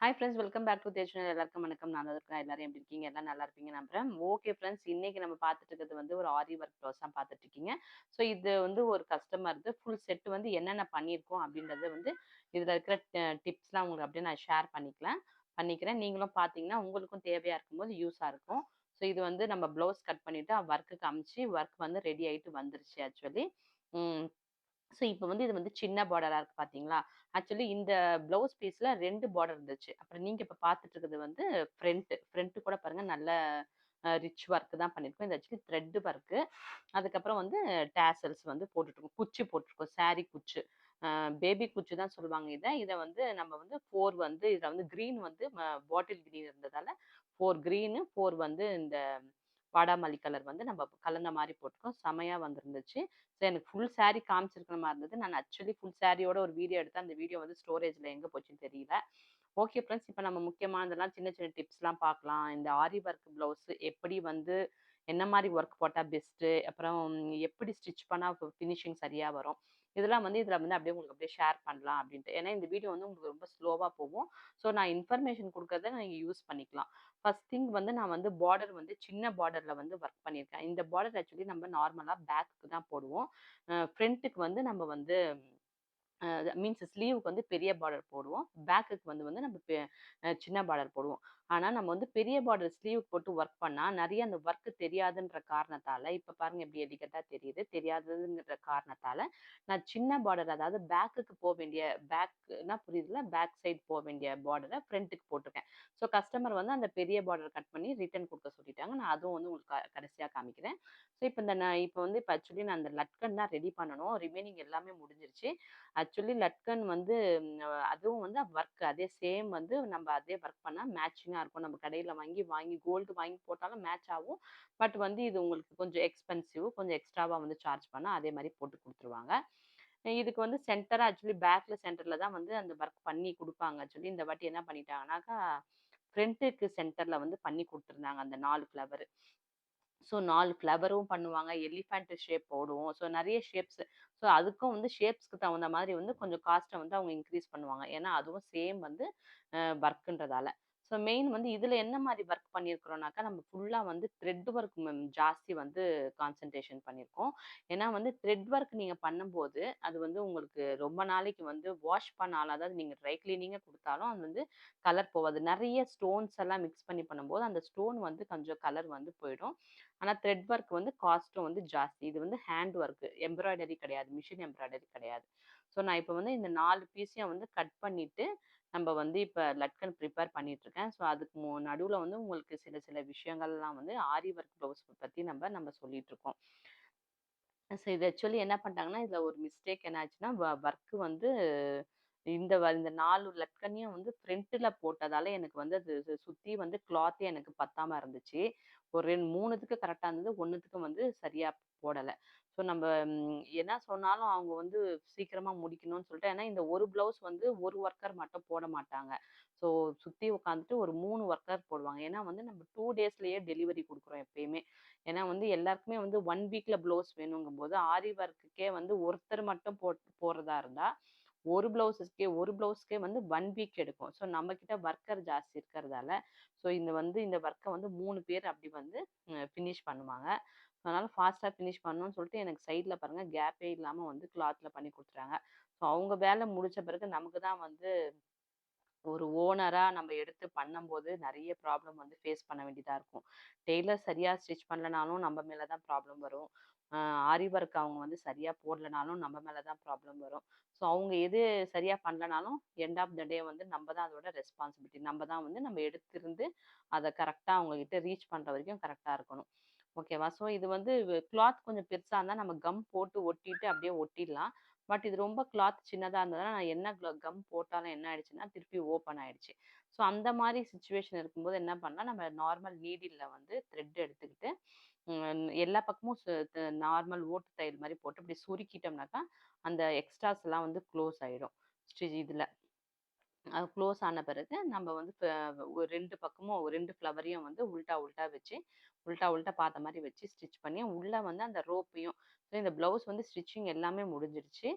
Hi friends welcome back to Tej எல்லாருக்கும் வணக்கம். நான் இருக்கேன். எல்லாரும் எப்படி இருக்கீங்க? எல்லாம் நல்லா இருப்பீங்க நம்புறேன். ஓகே ஃப்ரெண்ட்ஸ் இன்னைக்கு நம்ம பார்த்துட்டு இருக்கிறது வந்து ஒரு ஆரி ஒர்க் ப்ளவுஸ் தான் பார்த்துட்டு இருக்கீங்க. ஸோ இது வந்து ஒரு கஸ்டமர் ஃபுல் செட் வந்து என்னென்ன பண்ணியிருக்கோம் அப்படின்றத வந்து இதில் இருக்கிற டிப்ஸ்லாம் உங்களுக்கு அப்படியே நான் ஷேர் பண்ணிக்கலாம். பண்ணிக்கிறேன். நீங்களும் பார்த்தீங்கன்னா உங்களுக்கும் தேவையாக இருக்கும்போது யூஸாக இருக்கும். ஸோ இது வந்து நம்ம ப்ளவுஸ் கட் பண்ணிவிட்டு ஒர்க்குக்கு அமிச்சு ஒர்க் வந்து ரெடி ஆகிட்டு வந்துருச்சு ஆக்சுவலி ஸோ இப்போ வந்து இது வந்து சின்ன பார்டராக இருக்குது பார்த்தீங்களா? ஆக்சுவலி இந்த ப்ளவுஸ் பீஸில் ரெண்டு பார்டர் இருந்துச்சு. அப்புறம் நீங்கள் இப்போ பார்த்துட்டு இருக்கிறது வந்து ஃப்ரண்ட்டு ஃப்ரண்ட்டு கூட பாருங்கள் நல்ல ரிச் ஒர்க்கு தான் பண்ணியிருக்கோம். இது ஆக்சுவலி த்ரெட்டு ஒர்க்கு அதுக்கப்புறம் வந்து டேசல்ஸ் வந்து போட்டுட்ருக்கோம் குச்சி போட்டிருக்கோம். சாரி குச்சு. பேபி குச்சி தான் சொல்லுவாங்க இதை. இதை வந்து நம்ம வந்து ஃபோர் வந்து இதில் வந்து க்ரீன் வந்து பாட்டில் க்ரீன் இருந்ததால் ஃபோர் க்ரீனு ஃபோர் வந்து இந்த வாடாமல்லி கலர் வந்து நம்ம கலந்த மாதிரி போட்டிருக்கோம் செமையாக வந்துருந்துச்சு. ஸோ எனக்கு ஃபுல் சாரீ காமிச்சிருக்கிற மாதிரி இருந்தது. நான் ஆக்சுவலி ஃபுல் சாரியோட ஒரு வீடியோ எடுத்து அந்த வீடியோ வந்து ஸ்டோரேஜில் எங்கே போச்சுன்னு தெரியல. ஓகே ஃப்ரெண்ட்ஸ் இப்போ நம்ம முக்கியமானதெல்லாம் சின்ன சின்ன டிப்ஸ்லாம் பார்க்கலாம். இந்த ஆரி ஒர்க் ப்ளவுஸு எப்படி வந்து என்ன மாதிரி ஒர்க் போட்டால் பெஸ்ட்டு அப்புறம் எப்படி ஸ்டிச் பண்ணால் ஃபினிஷிங் சரியாக வரும்? இதெல்லாம் வந்து இதில் வந்து அப்படியே உங்களுக்கு அப்படியே ஷேர் பண்ணலாம் அப்படின்ட்டு. ஏன்னா இந்த வீடியோ வந்து உங்களுக்கு ரொம்ப ஸ்லோவாக போகும். ஸோ நான் இன்ஃபர்மேஷன் கொடுக்கறத நீங்கள் யூஸ் பண்ணிக்கலாம். ஃபஸ்ட் திங் வந்து நான் வந்து பார்டர் வந்து சின்ன பார்டரில் வந்து ஒர்க் பண்ணியிருக்கேன். இந்த பார்டர் ஆக்சுவலி நம்ம நார்மலாக பேக்குக்கு தான் போடுவோம். ஃப்ரண்ட்டுக்கு வந்து நம்ம வந்து மீன்ஸ் ஸ்லீவுக்கு வந்து பெரிய பார்டர் போடுவோம். பேக்குக்கு வந்து வந்து நம்ம சின்ன பார்டர் போடுவோம். ஆனால் நம்ம வந்து பெரிய பார்டர் ஸ்லீவுக்கு போட்டு ஒர்க் பண்ணால் நிறைய அந்த ஒர்க்கு தெரியாதுன்ற காரணத்தால் இப்போ பாருங்கள் எப்படி எடிக்கட்டாக தெரியுது. தெரியாததுன்ற காரணத்தால் நான் சின்ன பார்டர் அதாவது பேக்குக்கு போக வேண்டிய பேக்குனா புரியுதுல பேக் சைடு போக வேண்டிய பார்டரை ஃப்ரண்ட்டுக்கு போட்டிருக்கேன். ஸோ கஸ்டமர் வந்து அந்த பெரிய பார்டர் கட் பண்ணி ரிட்டர்ன் கொடுக்க சொல்லிட்டாங்க. நான் அதுவும் வந்து உங்களுக்கு கடைசியாக காமிக்கிறேன். ஸோ இப்போ இந்த நான் இப்போ வந்து இப்போ ஆக்சுவலி நான் அந்த லட்கன் தான் ரெடி பண்ணணும். ரிமைனிங் எல்லாமே முடிஞ்சிருச்சு. ஆக்சுவலி லட்கன் வந்து அதுவும் வந்து ஒர்க் அதே சேம் வந்து நம்ம அதே ஒர்க் பண்ணால் மேட்சிங்காக இருக்கும். நம்ம கடையில் வாங்கி வாங்கி கோல்டு வாங்கி போட்டாலும் மேட்ச் ஆகும். பட் வந்து இது உங்களுக்கு கொஞ்சம் எக்ஸ்பென்சிவ் கொஞ்சம் எக்ஸ்ட்ராவாக வந்து சார்ஜ் பண்ணால் அதே மாதிரி போட்டு கொடுத்துருவாங்க. இதுக்கு வந்து சென்டராக ஆக்சுவலி பேக்கில் சென்டரில் தான் வந்து அந்த ஒர்க் பண்ணி கொடுப்பாங்க. ஆக்சுவலி இந்த வாட்டி என்ன பண்ணிட்டாங்கனாக்கா ஃப்ரண்ட்டுக்கு சென்டரில் வந்து பண்ணி கொடுத்துருந்தாங்க அந்த நாலு ஃப்ளவர் ஸோ நாலு ஃப்ளவரும் பண்ணுவாங்க. எலிஃபெண்ட் ஷேப் போடுவோம். ஸோ நிறைய ஷேப்ஸ். ஸோ அதுக்கும் வந்து ஷேப்ஸ்க்கு தகுந்த மாதிரி வந்து கொஞ்சம் காஸ்ட்டை வந்து அவங்க இன்க்ரீஸ் பண்ணுவாங்க. ஏன்னா அதுவும் சேம் வந்து ஒர்க்குன்றதால ஸோ மெயின் வந்து இதில் என்ன மாதிரி ஒர்க் பண்ணியிருக்கிறோம்னாக்கா நம்ம ஃபுல்லாக வந்து த்ரெட் ஒர்க் ஜாஸ்தி வந்து கான்சன்ட்ரேஷன் பண்ணியிருக்கோம். ஏன்னா வந்து த்ரெட் ஒர்க் நீங்கள் பண்ணும்போது அது வந்து உங்களுக்கு ரொம்ப நாளைக்கு வந்து வாஷ் பண்ணாலும் அதாவது நீங்கள் ட்ரை கிளீனிங்கே கொடுத்தாலும் அது வந்து கலர் போகாது. நிறைய ஸ்டோன்ஸ் எல்லாம் மிக்ஸ் பண்ணி பண்ணும்போது அந்த ஸ்டோன் வந்து கொஞ்சம் கலர் வந்து போயிடும். ஆனால் த்ரெட் ஒர்க் வந்து காஸ்ட்டும் வந்து ஜாஸ்தி. இது வந்து ஹேண்ட் ஒர்க்கு எம்ப்ராய்டரி கிடையாது. மிஷின் எம்ப்ராய்டரி கிடையாது. ஸோ நான் இப்போ வந்து இந்த நாலு பீஸையும் வந்து கட் பண்ணிவிட்டு நம்ம வந்து இப்போ லட்கன் ப்ரிப்பேர் பண்ணிகிட்ருக்கேன் ஸோ அதுக்கு மு நடுவில் வந்து உங்களுக்கு சில சில விஷயங்கள்லாம் வந்து ஆரி ஒர்க் ப்ளவுஸ் பற்றி நம்ம நம்ம சொல்லிகிட்ருக்கோம் ஸோ இது ஆக்சுவலி என்ன பண்ணிட்டாங்கன்னா இதில் ஒரு மிஸ்டேக் என்ன ஆச்சுன்னா ஒர்க்கு வந்து இந்த இந்த நாலு லட்கனையும் வந்து ஃப்ரண்ட்டில் போட்டதால எனக்கு வந்து அது சுற்றி வந்து கிளாத்தே எனக்கு பத்தாமல் இருந்துச்சு. ஒரு ரெண்டு மூணுத்துக்கு கரெக்டாக இருந்தது ஒன்றுத்துக்கு வந்து சரியாக போடலை. ஸோ நம்ம என்ன சொன்னாலும் அவங்க வந்து சீக்கிரமாக முடிக்கணும்னு சொல்லிட்டு ஏன்னா இந்த ஒரு ப்ளவுஸ் வந்து ஒரு ஒர்க்கர் மட்டும் போட மாட்டாங்க. ஸோ சுற்றி உட்காந்துட்டு ஒரு மூணு ஒர்க்கர் போடுவாங்க. ஏன்னா வந்து நம்ம டூ டேஸ்லேயே டெலிவரி கொடுக்குறோம் எப்பயுமே. ஏன்னா வந்து எல்லாருக்குமே வந்து ஒன் வீக்கில் ப்ளவுஸ் வேணுங்கும் போது ஆரி ஒர்க்குக்கே வந்து ஒருத்தர் மட்டும் போட் போடுறதா இருந்தால் ஒரு ப்ளவுஸஸ்க்கே ஒரு ப்ளவுஸ்க்கே வந்து ஒன் வீக் எடுக்கும். ஸோ நம்மக்கிட்ட ஒர்க்கர் ஜாஸ்தி இருக்கிறதால ஸோ இந்த வந்து இந்த ஒர்க்கை வந்து மூணு பேர் அப்படி வந்து ஃபினிஷ் பண்ணுவாங்க. அதனால் ஃபாஸ்ட்டாக ஃபினிஷ் பண்ணணும்னு சொல்லிட்டு எனக்கு சைடில் பாருங்கள் கேப்பே இல்லாமல் வந்து கிளாத்தில் பண்ணி கொடுத்துட்டாங்க. ஸோ அவங்க வேலை முடித்த பிறகு நமக்கு தான் வந்து ஒரு ஓனராக நம்ம எடுத்து பண்ணும்போது நிறைய ப்ராப்ளம் வந்து ஃபேஸ் பண்ண வேண்டியதாக இருக்கும். டெய்லர் சரியாக ஸ்டிச் பண்ணலனாலும் நம்ம மேலே தான் ப்ராப்ளம் வரும். ஆரி ஒர்க் அவங்க வந்து சரியாக போடலனாலும் நம்ம மேலே தான் ப்ராப்ளம் வரும். ஸோ அவங்க எது சரியாக பண்ணலனாலும் எண்ட் ஆஃப் த டே வந்து நம்ம தான் அதோட ரெஸ்பான்சிபிலிட்டி. நம்ம தான் வந்து நம்ம எடுத்திருந்து அதை கரெக்டாக அவங்கக்கிட்ட ரீச் பண்ணுற வரைக்கும் கரெக்டாக இருக்கணும். ஓகேவா? ஸோ இது வந்து கிளாத் கொஞ்சம் பெருசாக இருந்தால் நம்ம கம் போட்டு ஒட்டிட்டு அப்படியே ஒட்டிடலாம். பட் இது ரொம்ப கிளாத் சின்னதாக இருந்ததுனால நான் என்ன கம் போட்டாலும் என்ன ஆயிடுச்சுன்னா திருப்பி ஓப்பன் ஆயிடுச்சு. ஸோ அந்த மாதிரி சுச்சுவேஷன் இருக்கும்போது என்ன பண்ணலாம்? நம்ம நார்மல் நீடில் வந்து த்ரெட் எடுத்துக்கிட்டு எல்லா பக்கமும் நார்மல் ஓட்டு தையல் மாதிரி போட்டு இப்படி சுருக்கிட்டோம்னாக்கா அந்த எக்ஸ்ட்ராஸ் எல்லாம் வந்து க்ளோஸ் ஆகிடும் ஸ்டிச் இதில். க்ளோஸ் ஆன பிறகு நம்ம வந்து ஒரு ரெண்டு பக்கமும் ரெண்டு ஃப்ளவரையும் வந்து உல்ட்டா உல்ட்டா வச்சு உல்ட்டா உல்ட்டா பார்த்த மாதிரி வச்சு ஸ்டிச் பண்ணி உள்ளே வந்து அந்த ரோப்பையும் ஸோ இந்த ப்ளவுஸ் வந்து ஸ்டிச்சிங் எல்லாமே முடிஞ்சிருச்சு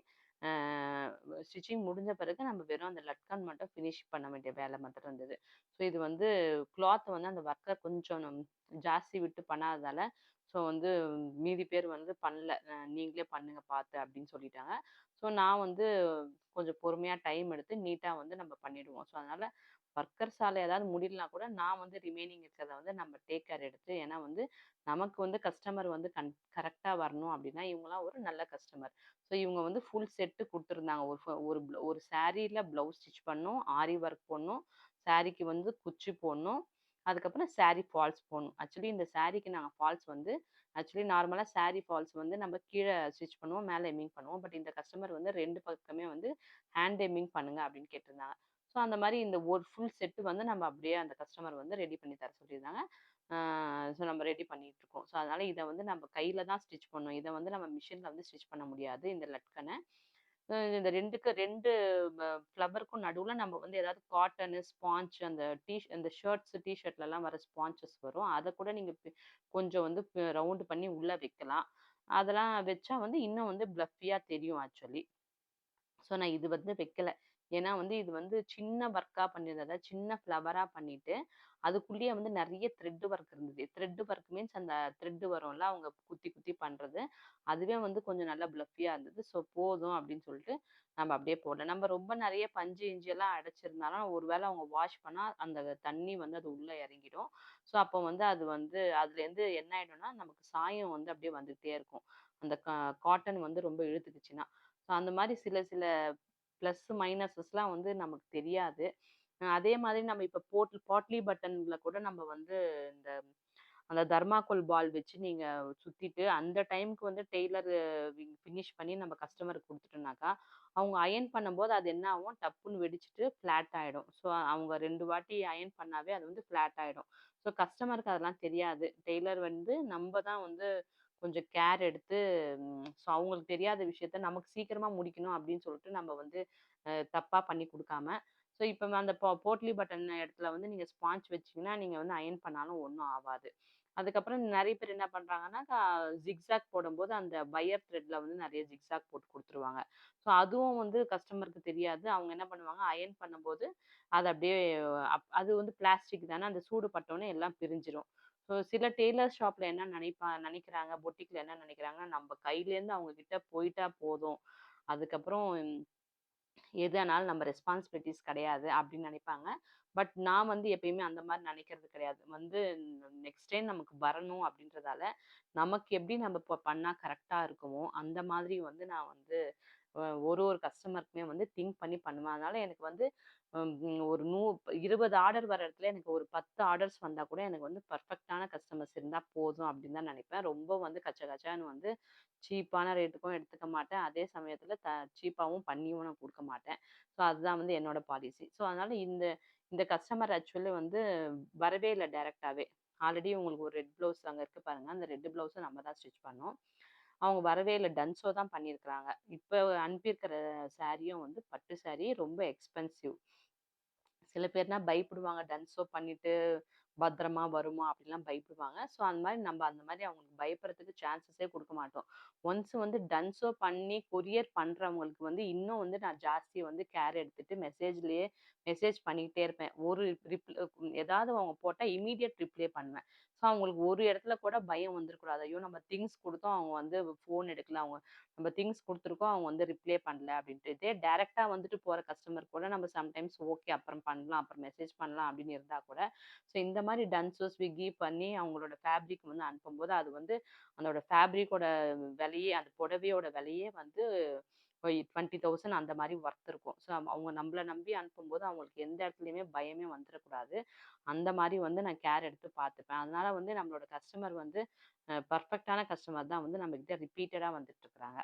ஸ்டிச்சிங் முடிஞ்ச பிறகு நம்ம வெறும் அந்த லட்கான் மட்டும் ஃபினிஷ் பண்ண வேண்டிய வேலை மட்டும் இருந்தது. ஸோ இது வந்து கிளாத் வந்து அந்த ஒர்க்கர் கொஞ்சம் ஜாஸ்தி விட்டு பண்ணாததால, ஸோ வந்து மீதி பேர் வந்து பண்ணல. நீங்களே பண்ணுங்க பார்த்து அப்படின்னு சொல்லிட்டாங்க. ஸோ நான் வந்து கொஞ்சம் பொறுமையாக டைம் எடுத்து நீட்டாக வந்து நம்ம பண்ணிடுவோம். ஸோ அதனால ஒர்க்கர்ஸால் ஏதாவது முடியலனா கூட நான் வந்து ரிமைனிங் இருக்கிறத வந்து நம்ம டேக் கேர் எடுத்து ஏன்னா வந்து நமக்கு வந்து கஸ்டமர் வந்து கன் கரெக்டாக வரணும் அப்படின்னா, இவங்கலாம் ஒரு நல்ல கஸ்டமர். ஸோ இவங்க வந்து ஃபுல் செட்டு கொடுத்துருந்தாங்க ஒரு ஒரு ஒரு சாரியில் ப்ளவுஸ் ஸ்டிச் பண்ணும் ஆரி ஒர்க் பண்ணும் சாரிக்கு வந்து குச்சி போடணும், அதுக்கப்புறம் சாரீ ஃபால்ஸ் போடணும். ஆக்சுவலி இந்த சாரீக்கு நாங்கள் ஃபால்ஸ் வந்து ஆக்சுவலி நார்மலாக சாரீ ஃபால்ஸ் வந்து நம்ம கீழே ஸ்டிச் பண்ணுவோம், மேலே எம்மிங் பண்ணுவோம். பட் இந்த கஸ்டமர் வந்து ரெண்டு பக்கமே வந்து ஹேண்ட் எம்மிங் பண்ணுங்க அப்படின்னு கேட்டிருந்தாங்க. ஸோ அந்த மாதிரி இந்த ஒரு ஃபுல் செட்டு வந்து நம்ம அப்படியே அந்த கஸ்டமர் வந்து ரெடி பண்ணி தர சொல்லியிருந்தாங்க. ஸோ நம்ம ரெடி பண்ணிட்டுருக்கோம். ஸோ அதனால இதை வந்து நம்ம கையில தான் ஸ்டிச் பண்ணணும். இதை வந்து நம்ம மிஷினில் வந்து ஸ்டிச் பண்ண முடியாது இந்த லட்கனை இந்த ரெண்டுக்கு ரெண்டு ஃப்ளவருக்கும் நடுவில் நம்ம வந்து ஏதாவது காட்டனு, ஸ்பாஞ்ச் அந்த டீ அந்த ஷர்ட்ஸ், டிஷர்ட்லலாம் வர ஸ்பான்சஸ் வரும். அதை கூட நீங்கள் கொஞ்சம் வந்து ரவுண்டு பண்ணி உள்ளே வைக்கலாம். அதெல்லாம் வச்சா வந்து இன்னும் வந்து ப்ளஃபியாக தெரியும் ஆக்சுவலி. ஸோ நான் இது வந்து வைக்கலை ஏன்னா வந்து இது வந்து சின்ன ஒர்க்காக பண்ணியிருந்தேன். சின்ன ஃப்ளவராக பண்ணிட்டு, அதுக்குள்ளேயே வந்து நிறைய த்ரெட்டு ஒர்க் இருந்தது. த்ரெட்டு ஒர்க் மீன்ஸ் அந்த த்ரெட்டு வரும்ல, அவங்க குத்தி குத்தி பண்ணுறது அதுவே வந்து கொஞ்சம் நல்லா ப்ளஃபியாக இருந்தது. ஸோ போதும் அப்படின்னு சொல்லிட்டு நம்ம அப்படியே போடல. நம்ம ரொம்ப நிறைய பஞ்சு, இஞ்சி எல்லாம் அடைச்சிருந்தாலும், ஒரு வேளை அவங்க வாஷ் பண்ணால் அந்த தண்ணி வந்து அது உள்ளே இறங்கிடும். ஸோ அப்போ வந்து அது வந்து அதுலேருந்து என்ன ஆகிடும்னா நமக்கு சாயம் வந்து அப்படியே வந்துகிட்டே இருக்கும். அந்த கா காட்டன் வந்து ரொம்ப இழுத்துக்குச்சுன்னா. ஸோ அந்த மாதிரி சில சில ப்ளஸ், மைனஸஸ்லாம் வந்து நமக்கு தெரியாது. அதே மாதிரி நம்ம இப்போ போட் பாட்லி பட்டனில் கூட நம்ம வந்து இந்த அந்த தர்மாக்கோல் பால் வச்சு நீங்கள் சுற்றிட்டு அந்த டைம்க்கு வந்து டெய்லர் ஃபினிஷ் பண்ணி நம்ம கஸ்டமருக்கு கொடுத்துட்டோம்னாக்கா அவங்க அயர்ன் பண்ணும்போது அது என்ன ஆகும், டப்புன்னு வெடிச்சிட்டு ஃப்ளாட் ஆகிடும் ஸோ அவங்க ரெண்டு வாட்டி அயர்ன் பண்ணாவே அது வந்து ஃப்ளாட் ஆகிடும் ஸோ கஸ்டமருக்கு அதெல்லாம் தெரியாது. டெய்லர் வந்து நம்ம தான் வந்து கொஞ்சம் கேர் எடுத்து ஸோ அவங்களுக்கு தெரியாத விஷயத்த நமக்கு சீக்கிரமாக முடிக்கணும் அப்படின்னு சொல்லிட்டு நம்ம வந்து தப்பாக பண்ணி கொடுக்காம ஸோ இப்போ அந்த போ போட்லி பட்டன் இடத்துல வந்து நீங்கள் ஸ்பான்ச் வச்சீங்கன்னா, நீங்கள் வந்து அயர்ன் பண்ணாலும் ஒன்றும் ஆகாது அதுக்கப்புறம் நிறைய பேர் என்ன பண்றாங்கன்னா, ஜிக்ஸாக் போடும்போது அந்த வயர் த்ரெட்ல வந்து நிறைய ஜிக்ஸாக் போட்டு கொடுத்துருவாங்க. ஸோ அதுவும் வந்து கஸ்டமருக்கு தெரியாது. அவங்க என்ன பண்ணுவாங்க, அயர்ன் பண்ணும்போது அது அப்படியே அப் அது வந்து பிளாஸ்டிக் தானே, அந்த சூடு பட்டோன்னே எல்லாம் பிரிஞ்சிடும் ஸோ சில டெய்லர் ஷாப்ல என்ன நினைப்பா நினைக்கிறாங்க, பொட்டிக்ல என்ன நினைக்கிறாங்க நம்ம கையிலேருந்து அவங்க கிட்ட போயிட்டா போதும். அதுக்கப்புறம் எது ஆனாலும் நம்ம ரெஸ்பான்சிபிலிட்டிஸ் கிடையாது அப்படின்னு நினைப்பாங்க. பட் நான் வந்து எப்பயுமே அந்த மாதிரி நினைக்கிறது கிடையாது. வந்து நெக்ஸ்ட் டைம் நமக்கு வரணும் அப்படின்றதால, நமக்கு எப்படி நம்ம இப்போ பண்ணால் கரெக்டாக இருக்குமோ, அந்த மாதிரி வந்து நான் வந்து ஒரு ஒரு கஸ்டமருக்குமே வந்து திங்க் பண்ணி பண்ணுவேன். அதனால எனக்கு வந்து ஒரு நூ 20 ஆர்டர் வர இடத்துல எனக்கு ஒரு 10 ஆர்டர்ஸ் வந்தால் கூட எனக்கு வந்து பெர்ஃபெக்ட்டான கஸ்டமர்ஸ் இருந்தால் போதும் அப்படின்னு தான் நினைப்பேன். ரொம்ப வந்து கச்ச கச்சான்னு வந்து சீப்பான ரேட்டுக்கும் எடுத்துக்க மாட்டேன். அதே சமயத்தில் த சீப்பாகவும் பண்ணியும் நான் கொடுக்க மாட்டேன். ஸோ அதுதான் வந்து என்னோட பாலிசி. ஸோ அதனால இந்த இந்த கஸ்டமர் ஆக்சுவலி வந்து வரவே இல்லை டைரெக்டாகவே ஆல்ரெடி உங்களுக்கு ஒரு ரெட் ப்ளவுஸ் அங்கே இருக்குது பாருங்கள் அந்த ரெட் ப்ளவுஸை நம்ம தான் ஸ்டிச் பண்ணோம். அவங்க வரவே இல்லை டன்ஸோ தான் பண்ணியிருக்கிறாங்க. இப்போ அனுப்பியிருக்கிற சாரியும் வந்து பட்டு சாரி ரொம்ப எக்ஸ்பென்சிவ். சில பேர்னா பயப்படுவாங்க. டன்ஸோ பண்ணிட்டு பத்திரமா வருமா? அப்படிலாம் பயப்படுவாங்க. ஸோ அந்த மாதிரி நம்ம அந்த மாதிரி அவங்களுக்கு பயப்படுறதுக்கு சான்சஸே கொடுக்க மாட்டோம். ஒன்ஸ் வந்து டன்ஸோ பண்ணி கொரியர் பண்ணுறவங்களுக்கு வந்து இன்னும் வந்து நான் ஜாஸ்தி வந்து கேர் எடுத்துட்டு மெசேஜ்லேயே மெசேஜ் பண்ணிக்கிட்டே இருப்பேன். ஒரு ரிப்ளை ஏதாவது அவங்க போட்டால் இம்மீடியட் ரிப்ளை பண்ணுவேன். ஸோ அவங்களுக்கு ஒரு இடத்துல கூட பயம் வந்துருக்கூடாது ஐயோ! நம்ம திங்ஸ் கொடுத்தோம் அவங்க வந்து ஃபோன் எடுக்கல. அவங்க நம்ம திங்ஸ் கொடுத்துருக்கோம் அவங்க வந்து ரிப்ளை பண்ணல அப்படின்ட்டு. இதே டேரெக்டாக வந்துட்டு போகிற கஸ்டமர் கூட நம்ம சம்டைம்ஸ் ஓகே அப்புறம் பண்ணலாம். அப்புறம் மெசேஜ் பண்ணலாம் அப்படின்னு இருந்தால் கூட, ஸோ இந்த மாதிரி டன்ஸோ, ஸ்விக்கி பண்ணி அவங்களோட ஃபேப்ரிக் வந்து அனுப்பும்போது, அது வந்து அதோட ஃபேப்ரிக்கோட விலையே அந்த புடவையோட விலையே வந்து டுவெண்ட்டி தௌசண்ட் அந்த மாதிரி ஒர்த் இருக்கும். ஸோ அவங்க நம்மள நம்பி அனுப்பும்போது அவங்களுக்கு எந்த இடத்துலயுமே பயமே வந்துடக்கூடாது அந்த மாதிரி வந்து நான் கேர் எடுத்து பார்த்துப்பேன். அதனால வந்து நம்மளோட கஸ்டமர் வந்து பர்ஃபெக்டான பெர்ஃபெக்ட்டான கஸ்டமர் தான் வந்து நம்மகிட்ட ரிப்பீட்டடா வந்துட்டுருக்காங்க.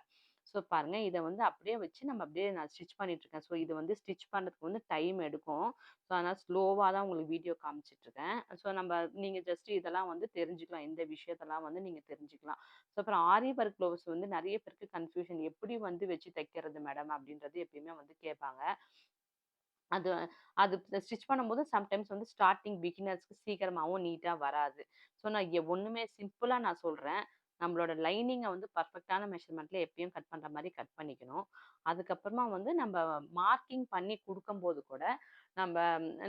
ஸோ பாருங்கள் இதை வந்து அப்படியே வச்சு நம்ம அப்படியே நான் ஸ்டிச் பண்ணிட்டுருக்கேன். ஸோ இது வந்து ஸ்டிச் பண்ணுறதுக்கு வந்து டைம் எடுக்கும். ஸோ அதனால் ஸ்லோவாக தான் உங்களுக்கு வீடியோ காமிச்சிட்ருக்கேன் ஸோ நம்ம நீங்கள் ஜஸ்ட் இதெல்லாம் வந்து தெரிஞ்சுக்கலாம். இந்த விஷயத்தெல்லாம் வந்து நீங்கள் தெரிஞ்சுக்கலாம். ஸோ அப்புறம் ஆரி ஒர்க் ப்ளவுஸ் வந்து நிறைய பேருக்கு கன்ஃப்யூஷன் எப்படி வந்து வச்சு தைக்கிறது மேடம்? அப்படின்றது எப்பயுமே வந்து கேட்பாங்க. அது அது ஸ்டிச் பண்ணும்போது சம்டைம்ஸ் வந்து ஸ்டார்டிங் பிகினர்ஸ்க்கு சீக்கிரமாகவும் நீட்டாக வராது. ஸோ நான் எ சிம்பிளாக நான் சொல்கிறேன் நம்மளோட லைனிங்கை வந்து பர்ஃபெக்டான மெஷர்மெண்ட்டில் எப்பயும் கட் பண்ணுற மாதிரி கட் பண்ணிக்கணும். அதுக்கப்புறமா வந்து நம்ம மார்க்கிங் பண்ணி கொடுக்கும்போது கூட நம்ம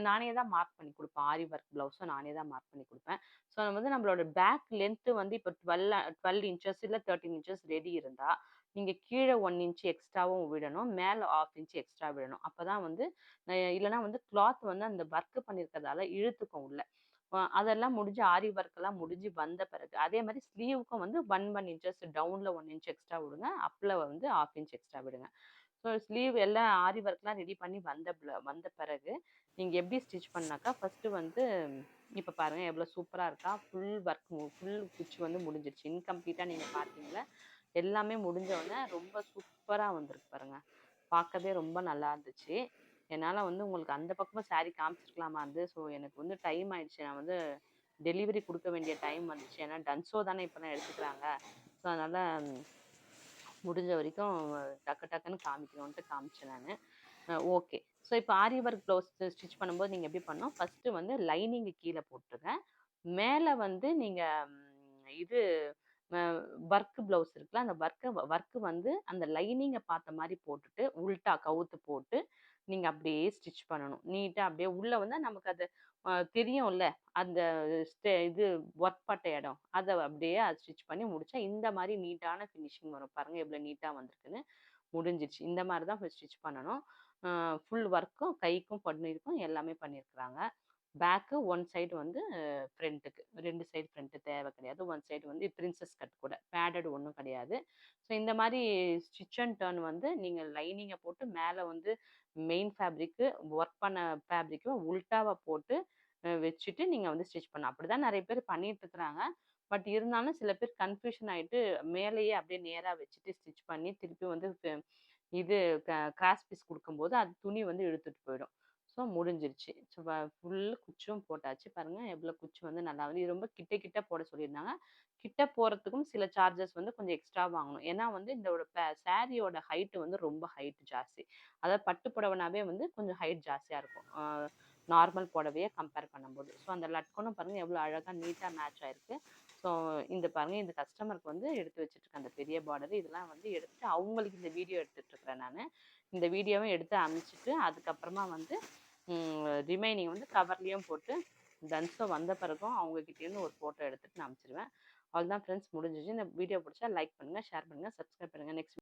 நானே தான் மார்க் பண்ணி கொடுப்பேன். ஆரி ஒர்க் ப்ளவுஸும் நானே தான் மார்க் பண்ணி கொடுப்பேன். ஸோ வந்து நம்மளோட பேக் லென்த்து வந்து இப்போ டுவெல் டுவெல் இன்ச்சஸ் இல்லை தேர்ட்டின் இன்ச்சஸ் ரெடி இருந்தால் நீங்கள் கீழே ஒன் இன்ச்சு எக்ஸ்ட்ராவும் விடணும். மேலே ஆஃப் இன்ச் எக்ஸ்ட்ரா விடணும். அப்போ தான் வந்து இல்லைனா வந்து கிளாத் வந்து அந்த ஒர்க்கு பண்ணியிருக்கிறதால இழுத்துக்கும் உள்ள. அதெல்லாம் முடிஞ்சு ஆரி ஒர்க்கெல்லாம் முடிஞ்சு வந்த பிறகு அதே மாதிரி ஸ்லீவுக்கும் வந்து ஒன் ஒன் இன்ச்சஸ் டவுனில் ஒன் இன்ச் எக்ஸ்ட்ரா விடுங்க அப்பில் வந்து ஆஃப் இன்ச் எக்ஸ்ட்ரா விடுங்க. ஸோ ஸ்லீவ் எல்லாம் ஆரி ஒர்க்லாம் ரெடி பண்ணி வந்த வந்த பிறகு நீங்கள் எப்படி ஸ்டிச் பண்ணாக்கா ஃபஸ்ட்டு வந்து இப்போ பாருங்கள் எவ்வளோ சூப்பராக இருக்கா ஃபுல் ஒர்க் ஃபுல் குச்சி வந்து முடிஞ்சிருச்சு. இன்கம்ப்ளீட்டாக நீங்கள் பார்த்தீங்களா எல்லாமே முடிஞ்சோடனே ரொம்ப சூப்பராக வந்திருக்கு பாருங்கள் பார்க்கவே ரொம்ப நல்லா இருந்துச்சு. என்னால் வந்து உங்களுக்கு அந்த பக்கமாக சாரீ காமிச்சிருக்கலாமா இருந்து ஸோ எனக்கு வந்து டைம் ஆயிடுச்சு. நான் வந்து டெலிவரி கொடுக்க வேண்டிய டைம் வந்துச்சு. ஏன்னா டன்ஸோ தானே இப்போ தான் எடுத்துக்கிறாங்க. ஸோ அதனால் முடிஞ்ச வரைக்கும் டக்கு டக்குன்னு காமிக்கணுன்ட்டு காமிச்சேன் நான். ஓகே ஸோ இப்போ ஆரி ஒர்க் ப்ளவுஸ் ஸ்டிச் பண்ணும்போது நீங்கள் எப்படி பண்ணணும்? ஃபஸ்ட்டு வந்து லைனிங்கு கீழே போட்டுருங்க. மேலே வந்து நீங்கள் இது ஒர்க் ப்ளவுஸ் இருக்குல்ல அந்த ஒர்க்கை ஒர்க்கு வந்து அந்த லைனிங்கை பார்த்த மாதிரி போட்டுட்டு உல்ட்டா கவுத்து போட்டு நீங்கள் அப்படியே ஸ்டிச் பண்ணணும். நீட்டாக அப்படியே உள்ளே வந்தால் நமக்கு அது தெரியும்ல. அந்த ஸ்டே இது ஒர்க் பட்ட இடம். அதை அப்படியே அது ஸ்டிச் பண்ணி முடித்தா இந்த மாதிரி நீட்டான ஃபினிஷிங் வரும். பாருங்கள் எவ்வளோ நீட்டாக வந்திருக்குன்னு. முடிஞ்சிச்சு இந்த மாதிரி தான் ஸ்டிச் பண்ணணும். ஃபுல் ஒர்க்கும் கைக்கும் பண்ணியிருக்கும் எல்லாமே பண்ணியிருக்கிறாங்க. பேக்கு ஒன் சைடு வந்து ஃப்ரண்ட்டுக்கு. ரெண்டு சைடு ஃப்ரண்ட்டு தேவை கிடையாது. ஒன் சைடு வந்து பிரின்சஸ் கட் கூட. பேடட் ஒன்றும் கிடையாது. ஸோ இந்த மாதிரி ஸ்டிச் அண்ட் டர்ன் வந்து நீங்கள் லைனிங்கை போட்டு மேலே வந்து மெயின் ஃபேப்ரிக்கு ஒர்க் பண்ண ஃபேப்ரிக்கு உல்ட்டாவை போட்டு வச்சுட்டு நீங்கள் வந்து ஸ்டிச் பண்ணலாம். அப்படி தான் நிறைய பேர் பண்ணிட்டு இருக்கிறாங்க. பட் இருந்தாலும் சில பேர் கன்ஃபியூஷன் ஆகிட்டு மேலேயே அப்படியே நேராக வச்சுட்டு ஸ்டிச் பண்ணி திருப்பி வந்து இது கிராஸ் பீஸ் கொடுக்கும்போது அது துணி வந்து இழுத்துட்டு போயிடும். ஸோ முடிஞ்சிருச்சு. ஸோ ஃபுல் குச்சும் போட்டாச்சு. பாருங்கள் எவ்வளோ குச்சி வந்து நல்லா வந்து இது ரொம்ப கிட்ட கிட்ட போட சொல்லியிருந்தாங்க. கிட்ட போகிறதுக்கும் சில சார்ஜஸ் வந்து கொஞ்சம் எக்ஸ்ட்ரா வாங்கணும். ஏன்னா வந்து இந்த சாரியோட ஹைட்டு வந்து ரொம்ப ஹைட் ஜாஸ்தி. அதாவது பட்டு புடவைனாவே வந்து கொஞ்சம் ஹைட் ஜாஸ்தியாக இருக்கும். நார்மல் புடவையை கம்பேர் பண்ணும்போது. ஸோ அந்த லட்கனும் பாருங்கள் எவ்வளோ அழகாக நீட்டாக மேட்ச் ஆயிருக்கு. ஸோ இந்த பாருங்கள் இந்த கஸ்டமருக்கு வந்து எடுத்து வச்சுட்ருக்கேன் அந்த பெரிய பார்டர் இதெல்லாம் வந்து எடுத்துட்டு அவங்களுக்கு இந்த வீடியோ எடுத்துகிட்ருக்குறேன் நான். இந்த வீடியோவும் எடுத்து அனுப்பிச்சிட்டு அதுக்கப்புறமா வந்து ரிமைனிங் வந்து கவர்லேயும் போட்டு டன்ஸும் வந்த பிறகும் அவங்கக்கிட்டேருந்து ஒரு ஃபோட்டோ எடுத்துகிட்டு நான் அனுப்பிச்சிடுவேன் அவ்வளோதான் ஃப்ரெண்ட்ஸ் முடிஞ்சிச்சு. இந்த வீடியோ பிடிச்சா லைக் பண்ணுங்கள் ஷேர் பண்ணுங்கள் சப்ஸ்கிரைப் பண்ணுங்கள் நெக்ஸ்ட்